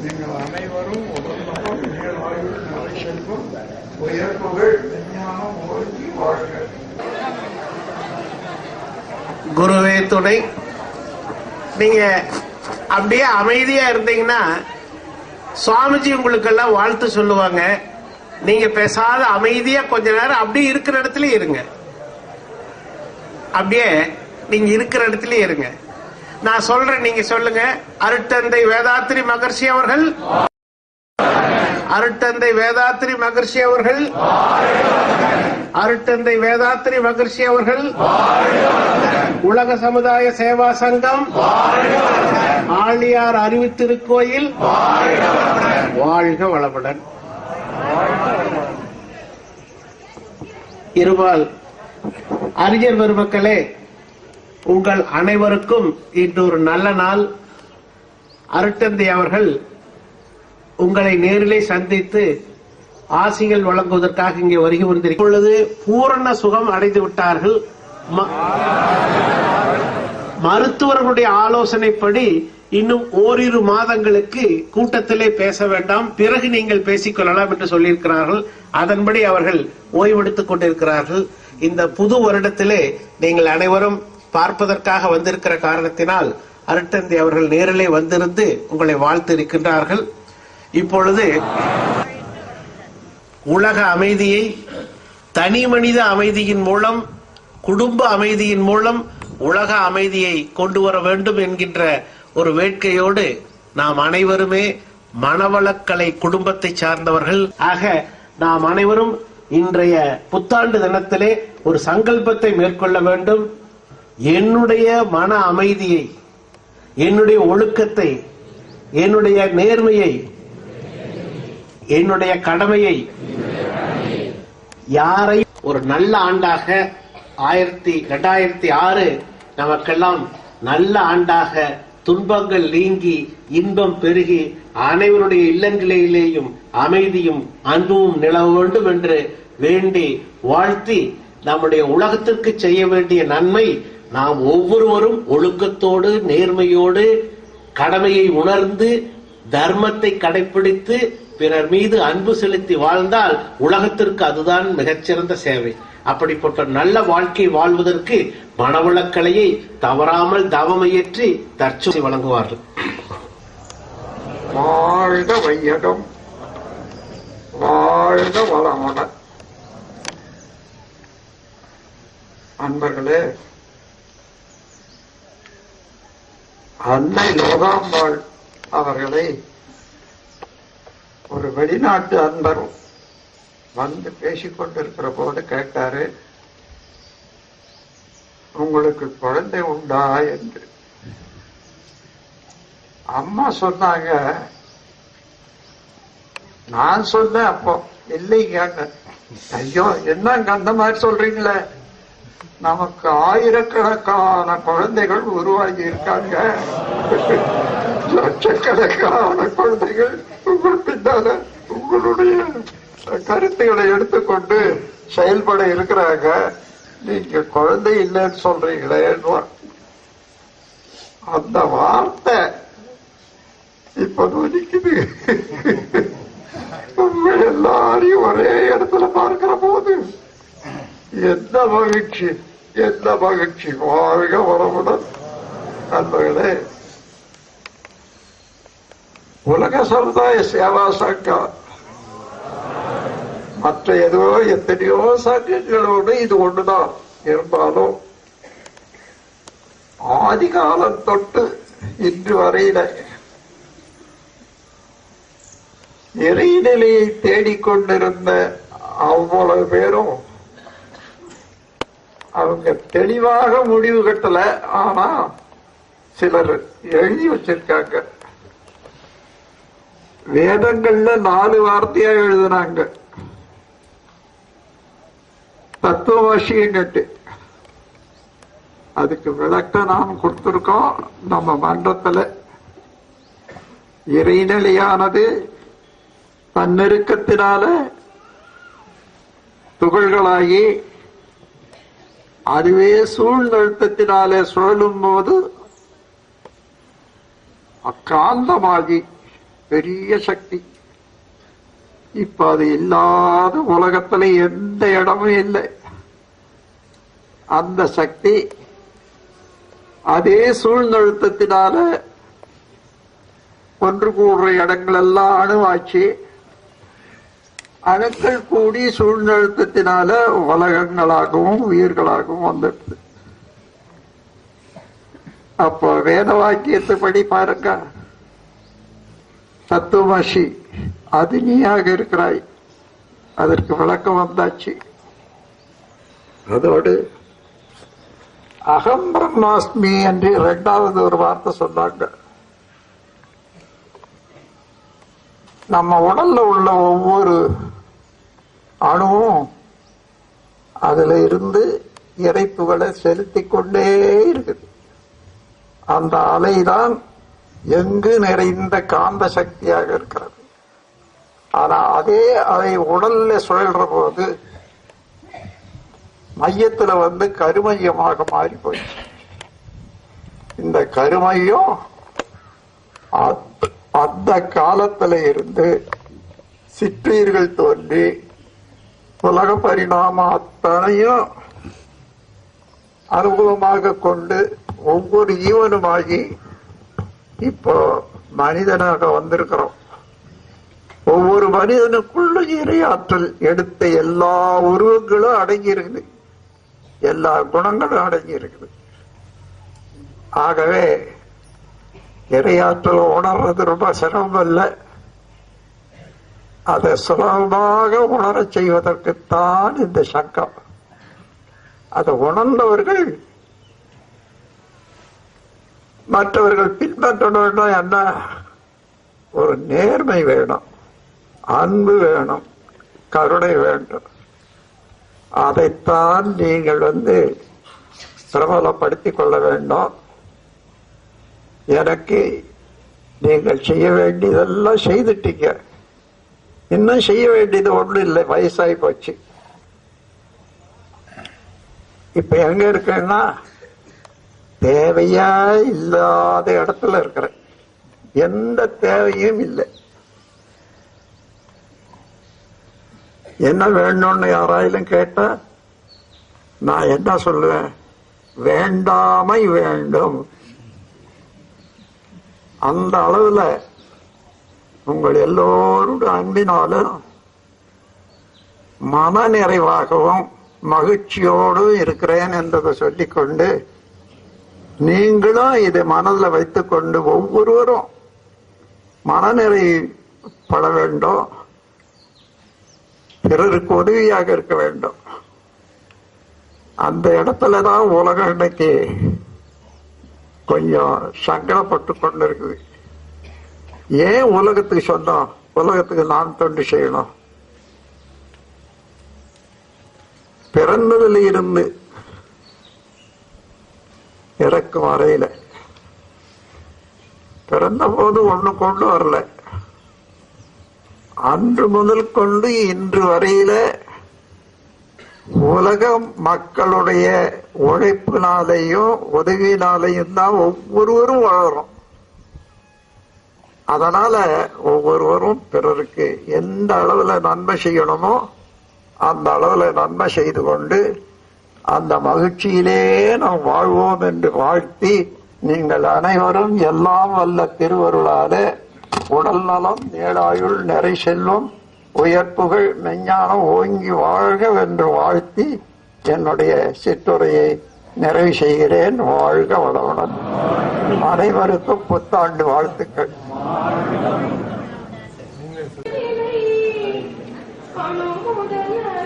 நீங்கள் அனைவரும் உடல்நலம் செல்வம் விஞ்ஞானம் ஓங்கி வாழ்க குருவே துணை. நீங்க அப்படியே அமைதியா இருந்தீங்கன்னா சுவாமிஜி உங்களுக்கெல்லாம் வாழ்த்து சொல்லுவாங்க. நீங்க பேசாத அமைதியா கொஞ்ச நேரம் அப்படியே இருக்கிற இடத்துல இருங்க. அப்படியே நீங்க இருக்கிற இடத்துல இருங்க. நான் சொல்றேன் நீங்க சொல்லுங்க. அருட்டந்தை வேதாத்திரி மகர்ஷி அவர்கள் அருட்டந்தை வேதாத்திரி மகர்ஷி அவர்கள் அருட்டந்தை வேதாத்திரி மகர்ஷி அவர்கள் உலக சமுதாய சேவா சங்கம் ஆழியார் அறிவித்திருக்கோயில் வாழ்க வளமுடன். இருபால் அறிஞர் பெருமக்களே உங்கள் அனைவருக்கும் இன்று ஒரு நல்ல நாள். அருட்டந்தை அவர்கள் உங்களை நேரிலே சந்தித்து ஆசிகள் வழங்குவதற்காக இங்கே வருகை வந்திருக்கும் இப்பொழுது பூரண சுகம் அடைந்து விட்டார்கள். மருத்துவர்களுடைய ஆலோசனைப்படி இன்னும் ஓரிரு மாதங்களுக்கு கூட்டத்திலே பேச வேண்டாம். பிறகு நீங்கள் பேசிக் கொள்ளலாம் என்று சொல்லியிருக்கிறார்கள். அதன்படி அவர்கள் ஓய்வெடுத்துக் கொண்டிருக்கிறார்கள். இந்த புது வருடத்திலே நீங்கள் அனைவரும் பார்ப்பதற்காக வந்திருக்கிற காரணத்தினால் அருட்டந்தி அவர்கள் நேரிலே வந்திருந்து உங்களை வாழ்த்து இருக்கின்றார்கள் இப்பொழுது உலக அமைதியை தனி மனித அமைதியின் மூலம் குடும்ப அமைதியின் மூலம் உலக அமைதியை கொண்டு வர வேண்டும் என்கின்ற ஒரு வேட்கையோடு நாம் அனைவருமே மனவளக்கலை குடும்பத்தை சார்ந்தவர்கள். ஆக நாம் அனைவரும் இன்றைய புத்தாண்டு தினத்திலே ஒரு சங்கல்பத்தை மேற்கொள்ள வேண்டும். என்னுடைய மன அமைதியை என்னுடைய ஒழுக்கத்தை என்னுடைய நேர்மையை என்னுடைய கடமையை யாரை ஒரு நல்ல ஆண்டாக ஆயிரத்தி ரெண்டாயிரத்தி ஆறு நமக்கெல்லாம் நல்ல ஆண்டாக துன்பங்கள் நீங்கி இன்பம் பெருகி அனைவருடைய இல்லங்களிலேயும் அமைதியும் அன்பும் நிலவ வேண்டும் என்று வேண்டி வாழ்த்தி நம்முடைய உலகத்திற்கு செய்ய வேண்டிய நன்மை நாம் ஒவ்வொருவரும் ஒழுக்கத்தோடு நேர்மையோடு கடமையை உணர்ந்து தர்மத்தை கடைபிடித்து பிறர் மீது அன்பு செலுத்தி வாழ்ந்தால் உலகத்திற்கு அதுதான் மிகச்சிறந்த சேவை. அப்படிப்பட்ட நல்ல வாழ்க்கை வாழ்வதற்கு மனவளக்கலையை தவறாமல் தவமையற்றி தற்சொலை வழங்குவார்கள். வாழ்க வையகம் வாழ்க வளமுடன் அன்பர்களே அன்னை லோகாம்பாள் அவர்களை ஒரு வெளிநாட்டு அன்பர் வந்து பேசிக்கொண்டிருக்கிற போது கேட்டாரு உங்களுக்கு குழந்தை உண்டா? என்று. அம்மா சொன்னாங்க நான் சொன்னேன் அப்போ இல்லைங்க ஐயோ என்னங்க அந்த மாதிரி சொல்றீங்களே? நமக்கு ஆயிரக்கணக்கான குழந்தைகள் உருவாகி இருக்காங்க. லட்சக்கணக்கான குழந்தைகள் உங்கள் பின்னால உங்களுடைய கருத்துக்களை எடுத்துக்கொண்டு செயல்பட இருக்கிறாங்க. நீங்க குழந்தை இல்லைன்னு சொல்றீங்களே அந்த வார்த்தை இப்ப நொதிக்குது உங்க எல்லாரையும் ஒரே இடத்துல பார்க்கிற போது எந்த மகிழ்ச்சி எந்த மகிழ்ச்சி. வாழ்க வரமுடன் நண்பர்களே உலக சமுதாய சேவா சங்கம். மற்ற ஏதோ எத்தனையோ சங்கங்களோடு இது ஒண்ணுதான். இருந்தாலும் ஆதிகாலம் தொட்டு இன்று வரையில இறைநிலையை தேடிக்கொண்டிருந்த அவ்வளவு பேரும் அவங்க தெளிவாக முடிவு கட்டல. ஆனா சிலர் எழுதி வச்சிருக்காங்க. வேதங்கள்ல நாலு வார்த்தையா எழுதுனாங்க கட்டு. அதுக்கு விளக்க நாம் கொடுத்திருக்கோம். நம்ம மன்றத்துல இறைநிலையானது தன்னெருக்கத்தினால துகள்களாகி அதுவே சூழ்நிறுத்தத்தினாலே சுழலும் போது அக்காந்தமாகி பெரிய சக்தி. இப்ப அது இல்லாத உலகத்துல எந்த இடமும் இல்லை. அந்த சக்தி அதே சூழ்நிறுத்தத்தினால ஒன்று கூடுற இடங்கள் எல்லாம் அணுவாச்சு. அணுக்கள் கூடி சூழ்நிறுத்தத்தினால உலகங்களாகவும் உயிர்களாகவும் வந்துடுது அப்போ வேத வாக்கியத்தை படி பாருங்க. தத்துவமசி அது நீயாக இருக்கிறாய். அதற்கு விளக்கம் வந்தாச்சு. அதோடு அகம் பிரம்மாஸ்மி என்று இரண்டாவது ஒரு வார்த்தை சொன்னாங்க. நம்ம உடல்ல உள்ள ஒவ்வொரு அணுவும் அதுல இருந்து இறைப்புகளை செலுத்திக் கொண்டே இருக்குது. அந்த அலைதான் எங்கு நிறைந்த காந்த சக்தியாக இருக்கிறது. ஆனா அதே அதை உடல்ல சுழல்ற போது மையத்துல வந்து கருமையமாக மாறி போயிடுச்சு. இந்த கருமையும் அத்- அந்த காலத்துல இருந்து சிற்றீர்கள் தோன்றி உலக பரிணாமம் அத்தனையும் அனுபவமாக கொண்டு ஒவ்வொரு ஈவனுமாகி இப்போ மனிதனாக வந்திருக்கிறோம். ஒவ்வொரு மனிதனுக்குள்ள இறையாற்றல் எடுத்த எல்லா உருவங்களும் அடங்கி இருக்குது எல்லா குணங்களும் அடங்கி இருக்குது ஆகவே இறையாற்றல் உணர்றது ரொம்ப சிரமம் இல்லை அதை சுலபமாக உணரச் செய்வதற்குத்தான் இந்த சங்கம். அதை உணர்ந்தவர்கள் மற்றவர்கள் பின்பற்றணும்னா என்ன? ஒரு நேர்மை வேணும். அன்பு வேணும். கருணை வேண்டும். அதைத்தான் நீங்கள் வந்து பிரபலப்படுத்திக் கொள்ள வேண்டும். எனக்கு நீங்கள் செய்ய வேண்டியதெல்லாம் செய்துட்டீங்க. இன்னும் செய்ய வேண்டியது ஒண்ணும் இல்லை. வயசாகி போச்சு. இப்ப எங்க இருக்கேன்னா தேவையா இல்லாத இடத்துல இருக்கிறேன். எந்த தேவையும் இல்லை. என்ன வேணும்னு யாராயிலும் கேட்டா நான் என்ன சொல்லுவேன்? வேண்டாமை வேண்டும். அந்த அளவுல உங்கள் எல்லோருடைய அன்பினாலும் மன நிறைவாகவும் மகிழ்ச்சியோடு இருக்கிறேன் என்றதை சொல்லிக்கொண்டு நீங்களும் இதை மனதில் வைத்துக்கொண்டு ஒவ்வொருவரும் மனநிறைப்பட வேண்டும். பிறருக்கு உதவியாக இருக்க வேண்டும். அந்த இடத்துல தான் உலகம் இன்னைக்கு கொஞ்சம் சங்கடப்பட்டு கொண்டு இருக்குது ஏன் உலகத்துக்கு சொன்னோம்? உலகத்துக்கு நான் தொண்டு செய்யணும். பிறந்ததுல இருந்து இறக்கும் வரையில பிறந்த போது ஒண்ணு கொண்டு வரல. அன்று முதல் கொண்டு இன்று வரையில உலக மக்களுடைய உழைப்பினாலையும் உதவினாலையும் தான் ஒவ்வொருவரும் வளரும். அதனால ஒவ்வொருவரும் பிறருக்கு எந்த அளவுல நன்மை செய்யணுமோ அந்த அளவுல நன்மை செய்து கொண்டு அந்த மகிழ்ச்சியிலே நாம் வாழ்வோம் என்று வாழ்த்தி நீங்கள் அனைவரும் எல்லாம் வல்ல திருவருளாலே உடல் நலம் நேடாயுள் நிறை செல்லும் உயர்ப்புகள் மெஞ்ஞானம் ஓங்கி வாழ்க என்று வாழ்த்தி என்னுடைய சிற்றுரையை நிறைவு செய்கிறேன். வாழ்க வளமுடன் அனைவருக்கும் புத்தாண்டு வாழ்த்துக்கள்.